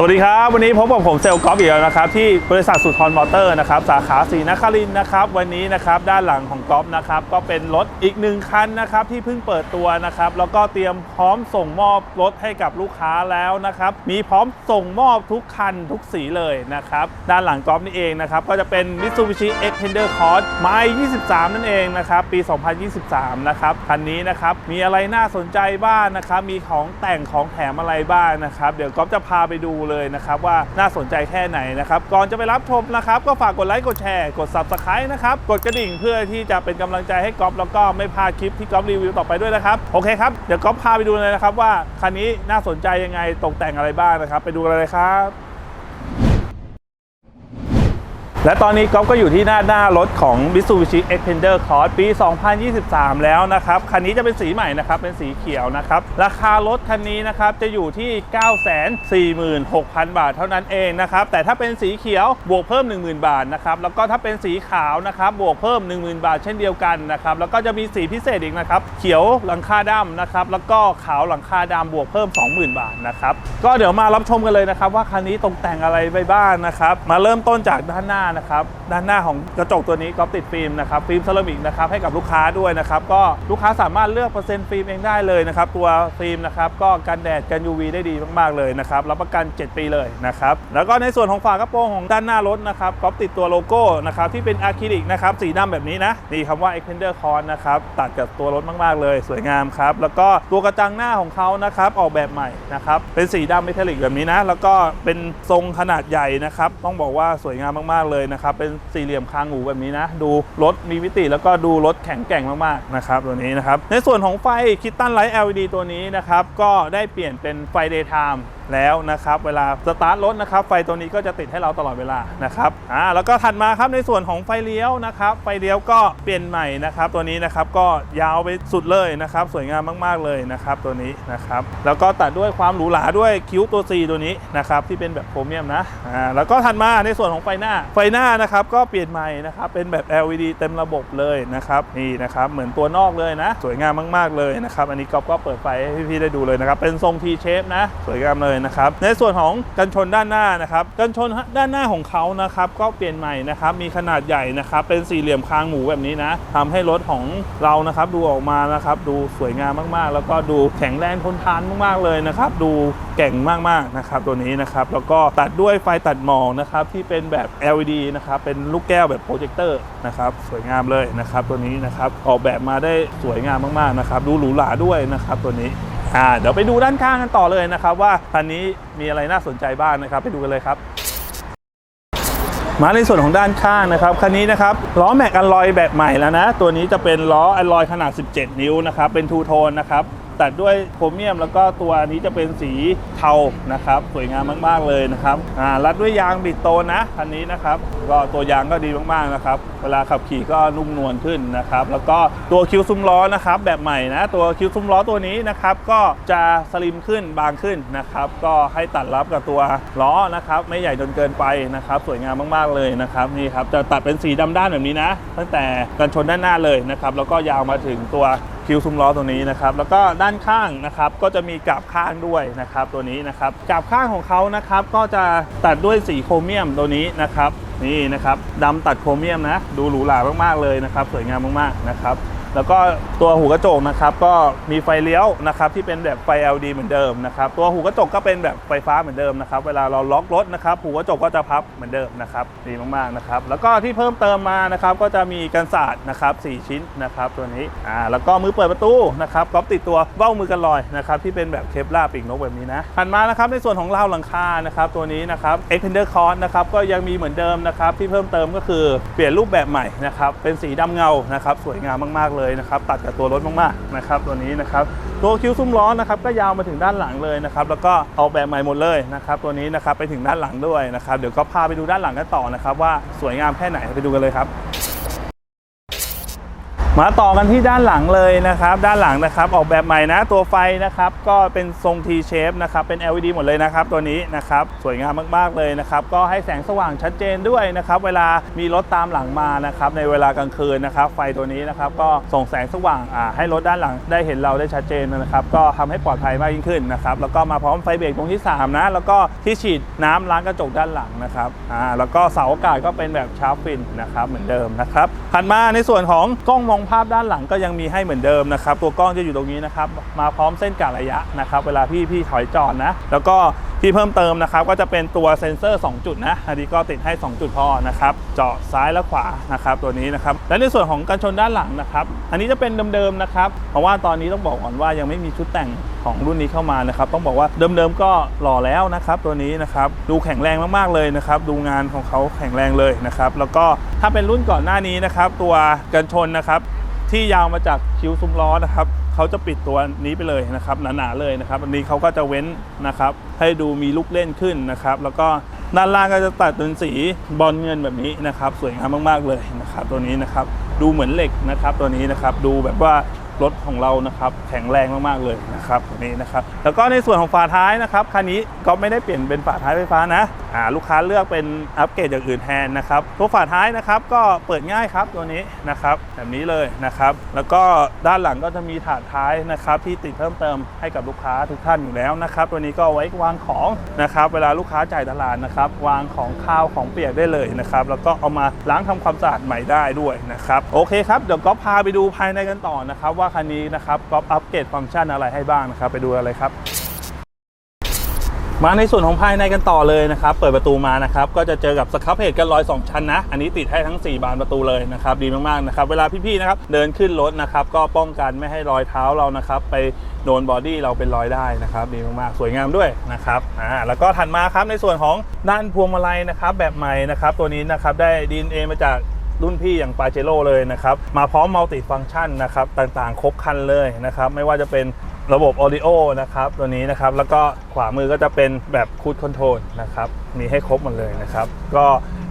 สวัสดีครับ วันนี้พบกับผมเซลล์กอล์ฟอีกแล้วนะครับ ที่บริษัทสุทรมอเตอร์นะครับ สาขาศรีนครินทร์นะครับ วันนี้นะครับด้านหลังของกอล์ฟนะครับ ก็เป็นรถอีกหนึ่งคันนะครับ ที่เพิ่งเปิดตัวนะครับ แล้วก็เตรียมพร้อมส่งมอบรถให้กับลูกค้าแล้วนะครับ มีพร้อมส่งมอบทุกคันทุกสีเลยนะครับ ด้านหลังกอล์ฟนี่เองนะครับ ก็จะเป็น Mitsubishi Xpander Cross ไม้23 นั่นเองนะครับ ปี 2023 นะครับคันนี้นะครับมีอะไรน่าสนใจบ้างนะครับมีของแต่งของแถมอะไรบ้างนะครับ เดี๋ยวก๊อฟจะพาไปดูเลยนะครับว่าน่าสนใจแค่ไหนนะครับก่อนจะไปรับชมนะครับก็ฝากกดไลค์กดแชร์กด Subscribe นะครับกดกระดิ่งเพื่อที่จะเป็นกำลังใจให้ก๊อฟแล้วก็ไม่พลาดคลิปที่ก๊อฟรีวิวต่อไปด้วยนะครับโอเคครับเดี๋ยวก๊อฟพาไปดูเลยนะครับว่าคันนี้น่าสนใจยังไงตกแต่งอะไรบ้างนะครับ ไปดูกันเลยครับ และตอนนี้ก๊อฟก็อยู่ที่หน้าหน้ารถของ Mitsubishi Xpander Cross ปี 2023 แล้วนะครับ คันนี้จะเป็นสีใหม่นะครับ เป็นสีเขียวนะครับ ราคารถคันนี้นะครับ จะอยู่ที่ 946,000 บาทเท่านั้นเองนะครับ แต่ถ้าเป็นสีเขียวบวกเพิ่ม 10,000 บาทนะครับ แล้วก็ถ้าเป็นสีขาวนะครับ บวกเพิ่ม 10,000 บาทเช่นเดียวกันนะครับ แล้วก็จะมีสีพิเศษอีกนะครับ เขียวหลังคาดำนะครับ แล้วก็ขาวหลังคาดำบวกเพิ่ม 20,000 บาทนะครับ ก็เดี๋ยวมารับชมกันเลยนะครับว่าคันนี้ตกแต่งอะไรไปบ้างนะครับ มาเริ่มต้นจากด้านหน้านะครับด้านหน้าของกระจกตัวนี้ก็ติดฟิล์มนะครับฟิล์มเซรามิกนะครับให้กับลูกค้าด้วยนะครับก็ลูกค้าสามารถเลือกเปอร์เซ็นต์ฟิล์มเองได้เลยนะครับตัวฟิล์มนะครับก็กันแดดกัน UV ได้ดีมากๆเลยนะครับรับประกัน 7 ปีเลยนะครับแล้วก็ในส่วนของฝากระโปรงของด้านหน้ารถนะครับก็ติดตัวโลโก้นะครับที่เป็นอะคริลิกนะครับสีดำแบบนี้นะนี่คำว่า Xpander Cross นะครับตัดกับตัวรถมากๆเลย สวยงามครับแล้วก็ตัวกระจังหน้าของเขานะครับออกแบบใหม่นะครับเป็นสีดำเมทัลลิกแบบนี้นะแล้วก็เป็นทรงขนาดใหญ่นะครับต้องบอกว่าสวยงามมากๆเลยยนะครับ เป็นสี่เหลี่ยมคางหมูแบบนี้นะ ดูรถมีมิติแล้วก็ดูรถแข็งแกร่งมากๆนะครับตัวนี้นะครับ ในส่วนของไฟคิตตันไลท์ LED ตัวนี้นะครับ ก็ได้เปลี่ยนเป็นไฟเดย์ไทม์ แล้วนะครับเวลาสตาร์ทรถนะครับไฟตัวนี้ก็จะติดให้เราตลอดเวลานะครับอ่าแล้วก็ถัดมาครับในส่วนของไฟเลี้ยวนะครับไฟเลี้ยวก็เปลี่ยนใหม่นะครับตัวนี้นะครับก็ยาวไปสุดเลยนะครับสวยงามมากๆเลยนะครับตัวนี้นะครับแล้วก็ตัดด้วยความหรูหราด้วยคิ้วตัว C ตัวนี้นะครับที่เป็นแบบโครเมียมนะอ่าแล้วก็ถัดมาในส่วนของไฟหน้าไฟหน้านะครับก็เปลี่ยนใหม่นะครับเป็นแบบ LED เต็มระบบเลยนะครับนี่นะครับเหมือนตัวนอกเลยนะ สวยงามมาก ๆเลยนะครับอันนี้ก๊อฟก็เปิดไฟให้พี่ๆได้ดูเลยนะครับเป็นทรง T shape นะสวยงามเลยนะครับในส่วนของกันชนด้านหน้านะครับกันชนด้านหน้าของเขานะครับก็เปลี่ยนใหม่นะครับมีขนาดใหญ่นะครับเป็นสี่เหลี่ยมคางหมูแบบนี้นะทำให้รถของเรานะครับดูออกมานะครับดูสวยงามมากๆ แล้วก็ดูแข็งแรงทนทานมากๆเลยนะครับดูเก่งมากๆนะครับตัวนี้นะครับแล้วก็ตัดด้วยไฟตัดหมอกนะครับที่เป็นแบบ LED นะครับเป็นลูกแก้วแบบโปรเจคเตอร์นะครับสวยงามเลยนะครับตัวนี้นะครับออกแบบมาได้สวยงามมากๆนะครับดูหรูหราด้วยนะครับตัวนี้ อ่าเดี๋ยวไปดูด้านข้างกันต่อเลยนะครับ ว่าคันนี้มีอะไรน่าสนใจบ้างนะครับ ไปดูกันเลยครับ มาในส่วนของด้านข้างนะครับคันนี้นะครับล้อแม็กอลลอยแบบใหม่แล้วนะ ตัวนี้จะเป็นล้ออลลอยขนาด 17 นิ้วนะครับเป็นทูโทนนะครับ ตัดด้วยโครเมียมแล้วก็ตัวนี้จะเป็นสีเทานะครับ สวยงามมากๆเลยนะครับอ่ารัดด้วยยางบิดโตนนะคันนี้นะครับก็ตัวยางก็ดีมากๆนะครับ เวลาขับขี่ก็นุ่มนวลขึ้นนะครับ แล้วก็ตัวคิ้วซุ้มล้อนะครับแบบใหม่นะตัวคิ้วซุ้มล้อตัวนี้นะครับก็จะสลิมขึ้นบางขึ้นนะครับ ก็ให้ตัดรับกับตัวล้อนะครับไม่ใหญ่จนเกินไปนะครับ สวยงามมากๆเลยนะครับนี่ครับจะตัดเป็นสีดำด้านแบบนี้นะ ตั้งแต่กันชนด้านหน้าเลยนะครับแล้วก็ยาวมาถึงตัว คิวซุ้มล้อตัวนี้นะครับแล้วก็ด้านข้างนะครับก็จะมีกาบข้างด้วยนะครับตัวนี้นะครับกาบข้างของเขานะครับก็จะตัดด้วยสีโครเมียมตัวนี้นะครับนี่นะครับดำตัดโครเมียมนะดูหรูหรามากๆเลยนะครับสวยงามมากๆนะครับ แล้วก็ตัวหูกระจกนะครับก็มีไฟเลี้ยวนะครับที่เป็นแบบไฟ LED เหมือนเดิมนะครับตัวหูกระจกก็เป็นแบบไฟฟ้าเหมือนเดิมนะครับเวลาเราล็อกรถนะครับหูกระจกก็จะพับเหมือนเดิมนะครับดีมากๆนะครับแล้วก็ที่เพิ่มเติมมานะครับก็จะมีกันศาสตร์นะครับ4ชิ้นนะครับตัวนี้อ่าแล้วก็มือเปิดประตูนะครับก็ติดตัวเบ้ามือกันลอยนะครับที่เป็นแบบเคปลาปีกนกแบบนี้นะถัดมานะครับในส่วนของราวหลังคานะครับตัวนี้นะครับ Expander Cross นะครับก็ยังมีเหมือนเดิมนะครับที่เพิ่มเติมก็คือเปลี่ยนรูปแบบใหม่นะครับเป็นสีดำเงานะครับสวยงามมากๆเลยนะครับตัดกับตัวรถมากๆนะครับตัวนี้นะครับตัวคิ้วซุ้มล้อนะครับก็ยาวมาถึงด้านหลังเลยนะครับแล้วก็ออกแบบใหม่หมดเลยนะครับตัวนี้นะครับไปถึงด้านหลังด้วยนะครับเดี๋ยวก็พาไปดูด้านหลังกันต่อนะครับว่าสวยงามแค่ไหนไปดูกันเลยครับ มาต่อกันที่ด้านหลังเลยนะครับ ด้านหลังนะครับออกแบบใหม่นะตัวไฟนะครับ ก็เป็นทรง T shape นะครับเป็น LED หมดเลยนะครับ ตัวนี้นะครับสวยงามมากๆเลยนะครับ ก็ให้แสงสว่างชัดเจนด้วยนะครับ เวลามีรถตามหลังมานะครับในเวลากลางคืนนะครับ ไฟตัวนี้นะครับก็ส่งแสงสว่างให้รถด้านหลังได้เห็นเราได้ชัดเจนนะครับ ก็ทำให้ปลอดภัยมากยิ่งขึ้นนะครับแล้วก็มาพร้อมไฟเบรกตรงที่สามนะ แล้วก็ที่ฉีดน้ำล้างกระจกด้านหลังนะครับอ่าแล้วก็เสาอากาศก็เป็นแบบชาร์ปฟินนะครับเหมือนเดิมนะครับถัดมาในส่วนของกล้องมองภาพด้านหลังก็ยังมีให้เหมือนเดิมนะครับ ตัวกล้องจะอยู่ตรงนี้นะครับ มาพร้อมเส้นกะระยะนะครับ เวลาพี่พี่ถอยจอดนะ แล้วก็ที่เพิ่มเติมนะครับก็จะเป็นตัวเซ็นเซอร์ 2 จุดนะอันนี้ก็ติดให้ 2 จุดพอนะครับเจาะซ้ายและขวานะครับตัวนี้นะครับและในส่วนของกันชนด้านหลังนะครับอันนี้จะเป็นเดิมๆนะครับเพราะว่าตอนนี้ต้องบอกก่อนว่ายังไม่มีชุดแต่งของรุ่นนี้เข้ามานะครับต้องบอกว่าเดิมๆก็หล่อแล้วนะครับตัวนี้นะครับดูแข็งแรงมากๆเลยนะครับดูงานของเขาแข็งแรงเลยนะครับแล้วก็ถ้าเป็นรุ่นก่อนหน้านี้นะครับตัวกันชนนะครับที่ยาวมาจากคิ้วซุ้มล้อนะครับ เขาจะปิดตัวนี้ไปเลยนะครับหนาๆเลยนะครับอันนี้เขาก็จะเว้นนะครับให้ดูมีลูกเล่นขึ้นนะครับแล้วก็ด้านล่างก็จะตัดเป็นสีบอลเงินแบบนี้นะครับสวยงามมากๆเลยนะครับตัวนี้นะครับดูเหมือนเหล็กนะครับตัวนี้นะครับดูแบบว่ารถของเรานะครับแข็งแรงมากๆเลยนะครับตัวนี้นะครับแล้วก็ในส่วนของฝาท้ายนะครับคันนี้ก็ไม่ได้เปลี่ยนเป็นฝาท้ายไฟฟ้านะลูกค้าเลือกเป็นอัปเกรดอย่างอื่นแทนนะครับตัวฝาท้ายนะครับก็เปิดง่ายครับตัวนี้นะครับแบบนี้เลยนะครับ แล้วก็ด้านหลังก็จะมีถาดท้ายนะครับ ที่ติดเพิ่มเติมให้กับลูกค้าทุกท่านอยู่แล้วนะครับ ตัวนี้ก็ไว้วางของนะครับ เวลาลูกค้าจ่ายตลาดนะครับ วางของข้าวของเปียกได้เลยนะครับ แล้วก็เอามาล้างทำความสะอาดใหม่ได้ด้วยนะครับโอเคครับเดี๋ยวก็พาไปดูภายในกันต่อนะครับ ว่าคันนี้นะครับก็อัปเกรดฟังก์ชันอะไรให้บ้างนะครับ ไปดูอะไรครับ มาในส่วนของภายในกันต่อเลยนะครับ เปิดประตูมานะครับ ก็จะเจอกับสครับเพจกันรอยสองชั้นนะ อันนี้ติดให้ทั้ง 4 บานประตูเลยนะครับ ดีมากๆนะครับ เวลาพี่ๆนะครับเดินขึ้นรถนะครับ ก็ป้องกันไม่ให้รอยเท้าเรานะครับ ไปโดนบอดี้เราเป็นรอยได้นะครับ ดีมากๆ สวยงามด้วยนะครับอ่าแล้วก็ถัดมาครับในส่วนของด้านพวงมาลัยนะครับ แบบใหม่นะครับ ตัวนี้นะครับได้ดีเอมาจากรุ่นพี่อย่างปาเจโร่เลยนะครับ มาพร้อมมัลติฟัง c t ชันนะครับ ต่างๆ ครบครันเลยนะครับ ไม่ว่าจะเป็น ระบบออดิโอนะครับตัวนี้นะครับแล้วก็ขวามือก็จะเป็นแบบคูดคอนโทรลนะครับมีให้ครบหมดเลยนะครับ ก็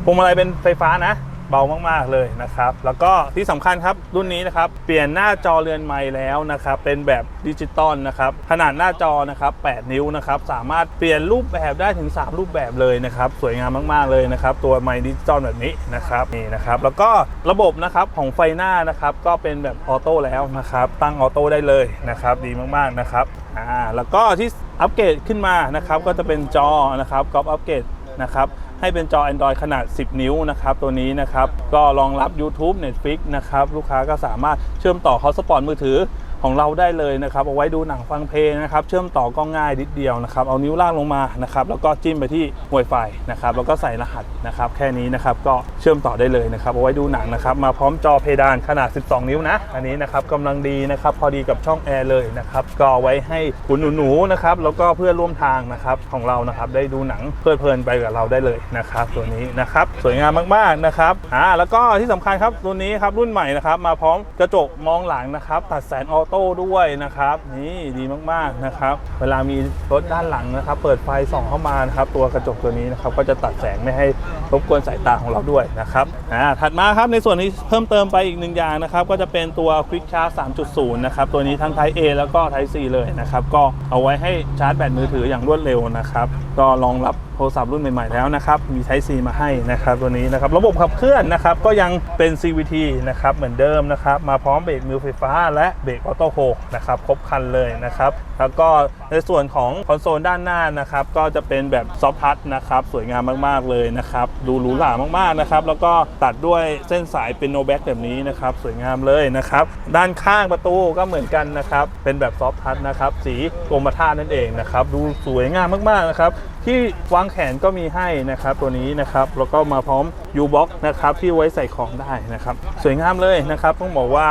พวงมาลัยเป็นไฟฟ้านะ เบามากๆเลยนะครับ แล้วก็ที่สำคัญครับรุ่นนี้นะครับเปลี่ยนหน้าจอเรือนไม้แล้วนะครับเป็นแบบดิจิตอลนะครับขนาดหน้าจอนะครับ 8 นิ้วนะครับสามารถเปลี่ยนรูปแบบได้ถึง 3 รูปแบบเลยนะครับสวยงามมากๆเลยนะครับตัวไม้ดิจิตอลแบบนี้นะครับนี่นะครับแล้วก็ระบบนะครับของไฟหน้านะครับก็เป็นแบบออโต้แล้วนะครับตั้งออโต้ได้เลยนะครับดีมากๆนะครับอ่าแล้วก็ที่อัปเกรดขึ้นมานะครับก็จะเป็นจอนะครับก๊อปอัปเกรดนะครับ ให้เป็นจอ Android ขนาด 10 นิ้วนะครับตัวนี้นะครับก็รองรับ YouTube Netflix นะครับลูกค้าก็สามารถเชื่อมต่อ Hotspot มือถือ ของเราได้เลยนะครับเอาไว้ดูหนังฟังเพลงนะครับ เชื่อมต่อก็ง่ายนิดเดียวนะครับ เอานิ้วล่างลงมานะครับ แล้วก็จิ้มไปที่ Wi-Fi นะครับ แล้วก็ใส่รหัสนะครับ แค่นี้นะครับ ก็เชื่อมต่อได้เลยนะครับ เอาไว้ดูหนังนะครับ มาพร้อมจอเพดานขนาด 12 นิ้วนะ อันนี้นะครับกำลังดีนะครับ พอดีกับช่องแอร์เลยนะครับ ก็เอไว้ให้คุณหนูๆนะครับ แล้วก็เพื่อนร่วมทางนะครับของเรานะครับ ได้ดูหนังเพลิดเพลินไปกับเราได้เลยนะครับ ตัวนี้นะครับ สวยงามมากๆนะครับ อ่า แล้วก็ที่สำคัญครับ ตัวนี้ครับรุ่นใหม่นะครับ มาพร้อมกระจกมองหลังนะครับ ตัดแสงออโต้ด้วยนะครับ นี่ดีมากๆนะครับ เวลามีรถด้านหลังนะครับ เปิดไฟส่องเข้ามานะครับตัวกระจกตัวนี้นะครับก็จะตัดแสงไม่ให้รบกวนสายตาของเราด้วยนะครับอ่าถัดมาครับในส่วนนี้เพิ่มเติมไปอีกหนึ่งอย่างนะครับ ก็จะเป็นตัว Quick Charge 3.0 นะครับ ตัวนี้ทั้ง Type A แล้วก็ Type C เลยนะครับ ก็เอาไว้ให้ชาร์จแบตมือถืออย่างรวดเร็วนะครับ ก็รองรับ โทรศัพท์รุ่นใหม่ๆแล้วนะครับมี Type C มาให้นะครับตัวนี้นะครับระบบขับเคลื่อนนะครับก็ยังเป็น CVT นะครับเหมือนเดิมนะครับมาพร้อมเบรกมือไฟฟ้า และเบรกออโต้โฮนะครับครบคันเลยนะครับแล้วก็ในส่วนของคอนโซลด้านหน้านะครับก็จะเป็นแบบซอฟทัชนะครับสวยงามมากๆเลยนะครับดูหรูหรามากๆนะครับแล้วก็ตัดด้วยเส้นสายเป็นโนแบ็กแบบนี้นะครับสวยงามเลยนะครับด้านข้างประตูก็เหมือนกันนะครับเป็นแบบซอฟทัชนะครับสีกรมท่านั่นเองนะครับดูสวยงามมากๆนะครับ ที่วางแขนก็มีให้นะครับตัวนี้นะครับแล้วก็มาพร้อม U-Box นะครับที่ไว้ใส่ของได้นะครับ สวยงามเลยนะครับต้องบอกว่า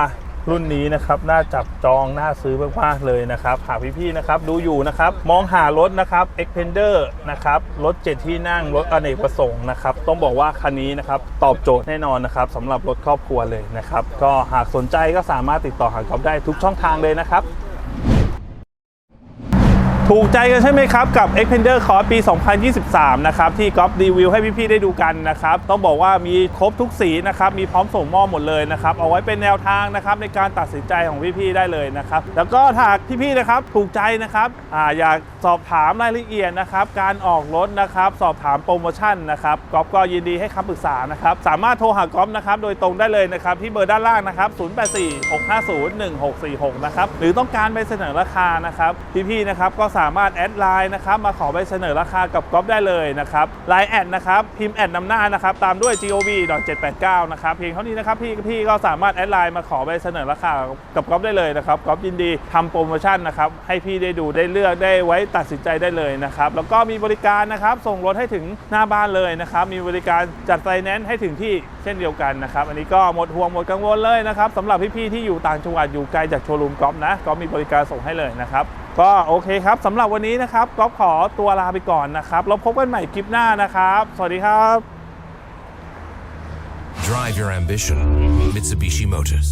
รุ่นนี้นะครับน่าจับจองน่าซื้อมากๆเลยนะครับหากพี่ๆนะครับดูอยู่นะครับมองหารถนะครับ Expander นะครับรถ7ที่นั่งรถอเนกประสงค์นะครับต้องบอกว่าคันนี้นะครับตอบโจทย์แน่นอนนะครับสำหรับรถครอบครัวเลยนะครับก็หากสนใจก็สามารถติดต่อหาก๊อฟได้ทุกช่องทางเลยนะครับ ถูกใจกันใช่ไหมครับกับ Xpander Cross ปี 2023 นะครับ ที่ก๊อฟรีวิวให้พี่ ๆ ได้ดูกันนะครับ ต้องบอกว่ามีครบทุกสีนะครับ มีพร้อมส่งมอบหมดเลยนะครับ เอาไว้เป็นแนวทางนะครับ ในการตัดสินใจของพี่ ๆ ได้เลยนะครับ แล้วก็ถ้าพี่ ๆ นะครับ ถูกใจนะครับออยากสอบถามรายละเอียดนะครับ การออกรถนะครับ สอบถามโปรโมชั่นนะครับก๊อฟก็ยินดีให้คำปรึกษานะครับสามารถโทรหาก๊อฟนะครับโดยตรงได้เลยนะครับที่เบอร์ด้านล่างนะครับ 0846501646 นะครับหรือต้องการใบเสนอราคานะครับพี่ๆนะครับก็สามารถแอดไลน์นะครับมาขอใบเสนอราคากับก๊อฟได้เลยนะครับไลน์แอดนะครับพิมพ์แอดนำหน้านะครับตามด้วย gov 789นะครับเพียงเท่านี้นะครับพี่พี่ก็สามารถแอดไลน์มาขอใบเสนอราคากับก๊อฟได้เลยนะครับก๊อฟยินดีทำโปรโมชั่นนะครับให้พี่ได้ดูได้เลือกได้ไว้ตัดสินใจได้เลยนะครับแล้วก็มีบริการนะครับส่งรถให้ถึงหน้าบ้านเลยนะครับมีบริการจัดไฟแนนซ์ให้ถึงที่เช่นเดียวกันนะครับอันนี้ก็หมดห่วงหมดกังวลเลยนะครับสำหรับพี่ๆที่อยู่ต่างจังหวัดอยู่ไกลจากโชว์รูมก๊อฟนะก๊อฟมีบริการส่งให้เลยนะครับ ก็โอเคครับสำหรับวันนี้นะครับก๊อฟขอตัวลาไปก่อนนะครับแล้วพบกันใหม่คลิปหน้านะครับ สวัสดีครับ Drive your ambition. Mitsubishi Motors.